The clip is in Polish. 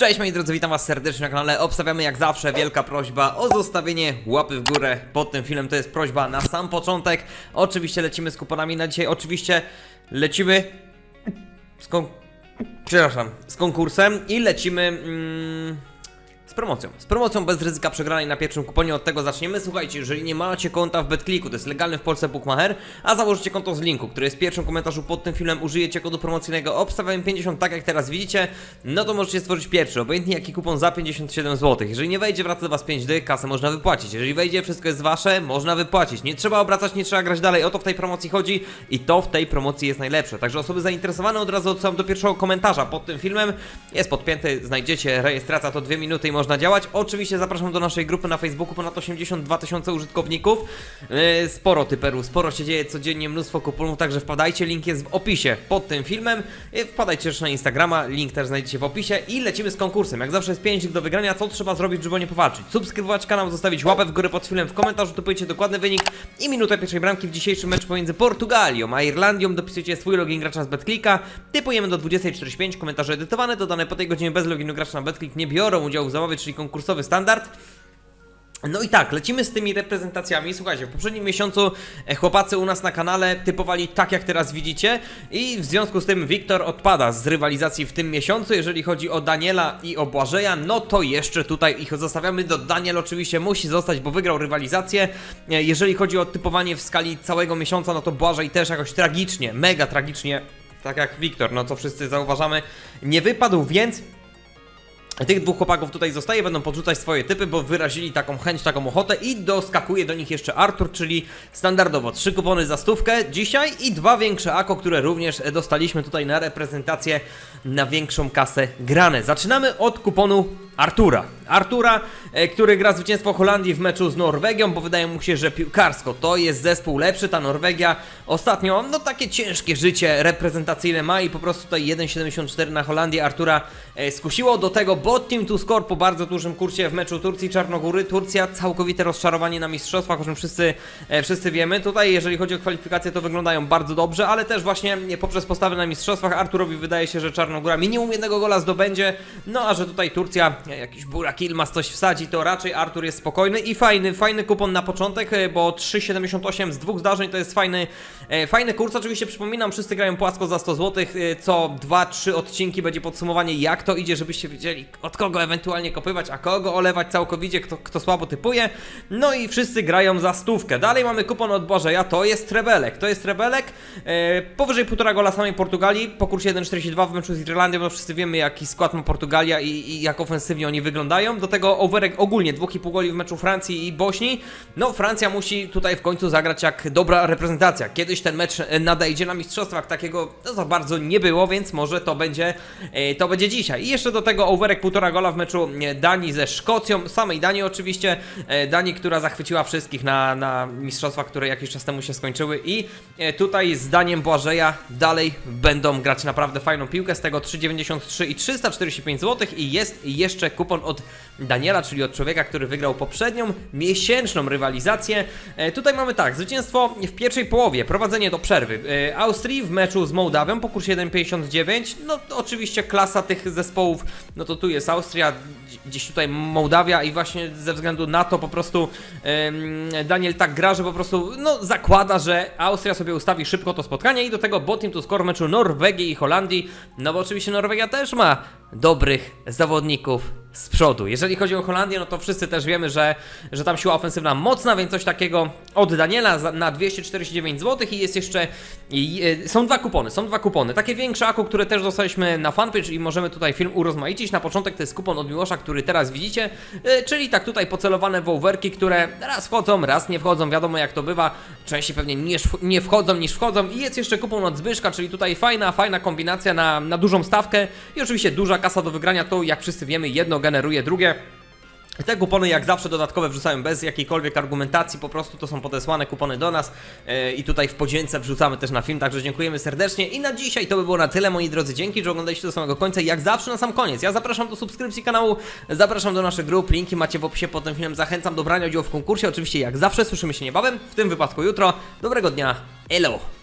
Cześć moi drodzy, witam was serdecznie na kanale. Obstawiamy jak zawsze, wielka prośba o zostawienie łapy w górę pod tym filmem. To jest prośba na sam początek. Oczywiście lecimy z kuponami na dzisiaj. Oczywiście lecimy z kon... Przepraszam, z konkursem i lecimy mm, z promocją. Z promocją bez ryzyka przegranej na pierwszym kuponie. Od tego zaczniemy. Słuchajcie, jeżeli nie macie konta w BetClicku, to jest legalny w Polsce bookmacher, a założycie konto z linku, który jest w pierwszym komentarzu pod tym filmem, użyjecie kodu promocyjnego obstawiam 50, tak jak teraz widzicie, no to możecie stworzyć pierwszy, obojętnie jaki kupon za 57 zł. Jeżeli nie wejdzie, wraca do Was 5 dy, kasę można wypłacić. Jeżeli wejdzie, wszystko jest Wasze, można wypłacić. Nie trzeba obracać, nie trzeba grać dalej. O to w tej promocji chodzi i to w tej promocji jest najlepsze. Także osoby zainteresowane od razu odsyłam do pierwszego komentarza pod tym filmem. Jest podpięty, znajdziecie rejestracja, to dwie minuty i można działać. Oczywiście zapraszam do naszej grupy na Facebooku, ponad 82 tysiące użytkowników. Yy, sporo typeru, sporo się dzieje codziennie, mnóstwo kuponów, także wpadajcie, link jest w opisie pod tym filmem. Yy, Wpadajcie też na Instagrama, link też znajdziecie w opisie i lecimy z konkursem. Jak zawsze jest 5 do wygrania, co trzeba zrobić, żeby nie powalczyć? Subskrybować kanał, zostawić łapę w górę pod filmem, w komentarzu typujecie dokładny wynik i minutę pierwszej bramki w dzisiejszym meczu pomiędzy Portugalią a Irlandią. Dopisujecie swój login gracza z BetClicka, typujemy do 20.45, komentarze edytowane, dodane po tej godzinie bez loginu gracza na BetClick nie biorą udziału w zabawie, czyli konkursowy standard. No i tak, lecimy z tymi reprezentacjami. Słuchajcie, w poprzednim miesiącu e, chłopacy u nas na kanale typowali tak, jak teraz widzicie, i w związku z tym Wiktor odpada z rywalizacji w tym miesiącu. Jeżeli chodzi o Daniela i o Błażeja, no to jeszcze tutaj ich zostawiamy. Do Daniel oczywiście musi zostać, bo wygrał rywalizację. E, Jeżeli chodzi o typowanie w skali całego miesiąca, no to Błażej też jakoś tragicznie, mega tragicznie, tak jak Wiktor, no co wszyscy zauważamy, nie wypadł, więc tych dwóch chłopaków tutaj zostaje, będą podrzucać swoje typy, bo wyrazili taką chęć, taką ochotę i doskakuje do nich jeszcze Artur, czyli standardowo trzy kupony za stówkę dzisiaj i dwa większe ako, które również dostaliśmy tutaj na reprezentację na większą kasę grane. Zaczynamy od kuponu Artura. Artura, e, który gra zwycięstwo Holandii w meczu z Norwegią, bo wydaje mu się, że piłkarsko to jest zespół lepszy. Ta Norwegia ostatnio, no takie ciężkie życie reprezentacyjne ma i po prostu tutaj 1,74 na Holandię Artura e, skusiło. Do tego bot team to score po bardzo dużym kursie w meczu Turcji Czarnogóry. Turcja całkowite rozczarowanie na mistrzostwach, o czym wszyscy, e, wszyscy wiemy. Tutaj, jeżeli chodzi o kwalifikacje, to wyglądają bardzo dobrze, ale też właśnie e, poprzez postawy na mistrzostwach Arturowi wydaje się, że Czarnogóra minimum jednego gola zdobędzie, no a że tutaj Turcja e, jakiś Burak Ilmaz coś wsadzi, to raczej Artur jest spokojny i fajny, fajny kupon na początek, e, bo 3,78 z dwóch zdarzeń to jest fajny, e, fajny kurs. Oczywiście przypominam, wszyscy grają płasko za 100 zł, co 2-3 odcinki będzie podsumowanie jak to idzie, żebyście wiedzieli od kogo ewentualnie kopywać, a kogo olewać całkowicie, kto, kto słabo typuje. No i wszyscy grają za stówkę. Dalej mamy kupon od Błażeja, to jest Rebelek, to jest Rebelek, e, powyżej 1,5 gola samej Portugalii, po kursie 1,42 w meczu z Irlandią, no wszyscy wiemy jaki skład ma Portugalia i, i jak ofensywnie oni wyglądają. Do tego overek ogólnie 2,5 goli w meczu Francji i Bośni. No Francja musi tutaj w końcu zagrać jak dobra reprezentacja. Kiedyś ten mecz e, nadejdzie na mistrzostwach, takiego no, za bardzo nie było, więc może to będzie, e, to będzie dzisiaj. I jeszcze do tego overek 1,5 gola w meczu e, Danii ze Szkocją, samej Danii oczywiście, e, Danii, która zachwyciła wszystkich na, na które jakiś czas temu się skończyły i e, tutaj zdaniem Błażeja dalej będą grać naprawdę fajną piłkę, z tego 3,93 i 345 zł i jest jeszcze kupon od Daniela, czyli od człowieka, który wygrał poprzednią miesięczną rywalizację. Tutaj mamy tak, zwycięstwo w pierwszej połowie, prowadzenie do przerwy Austrii w meczu z Mołdawią po kursie 1,59, no oczywiście klasa tych zespołów, no to tu jest Austria, gdzieś tutaj Mołdawia i właśnie ze względu na to po prostu em, Daniel tak gra, że po prostu no, zakłada, że Austria sobie ustawi szybko to spotkanie i do tego botim to score meczu Norwegii i Holandii, no bo oczywiście Norwegia też ma dobrych zawodników z przodu. Jeżeli chodzi o Holandię, no to wszyscy też wiemy, że, że tam siła ofensywna mocna, więc coś takiego od Daniela na 249 zł i jest jeszcze i, e, są dwa kupony, są dwa kupony. Takie większe ako, które też dostaliśmy na fanpage i możemy tutaj film urozmaicić. Na początek to jest kupon od Miłosza, który teraz widzicie, e, czyli tak tutaj pocelowane wołwerki, które raz wchodzą, raz nie wchodzą, wiadomo jak to bywa. Częściej pewnie nie, nie wchodzą niż wchodzą i jest jeszcze kupon od Zbyszka, czyli tutaj fajna, fajna kombinacja na, na dużą stawkę i oczywiście duża kasa do wygrania, to jak wszyscy wiemy, jedno generuje drugie. Te kupony jak zawsze dodatkowe wrzucają bez jakiejkolwiek argumentacji, po prostu to są podesłane kupony do nas yy, i tutaj w podzięce wrzucamy też na film, także dziękujemy serdecznie. I na dzisiaj to by było na tyle moi drodzy, dzięki, że oglądaliście do samego końca jak zawsze na sam koniec, ja zapraszam do subskrypcji kanału, zapraszam do naszych grup, linki macie w opisie pod tym filmem, zachęcam do brania udziału w konkursie, oczywiście jak zawsze słyszymy się niebawem, w tym wypadku jutro, dobrego dnia, elo!